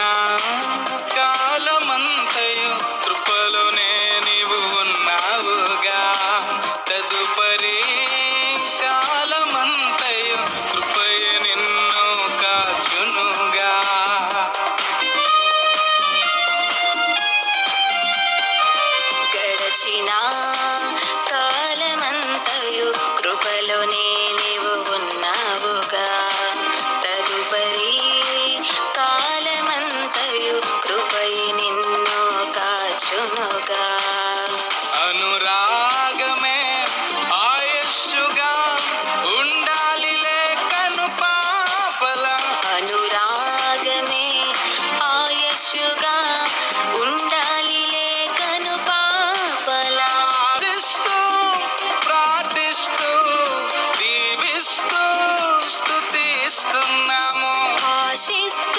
now. అనురాగమే ఆయుష్గా ఉండాలి లేకను పాపల. అనురాగమే ఆయుష్గా ఉండాలి లేకను ఆశిస్తూ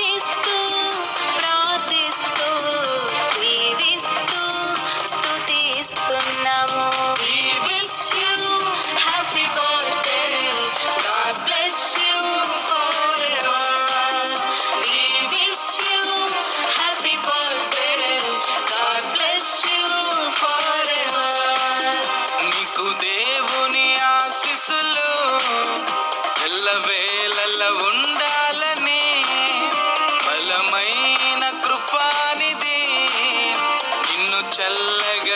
she's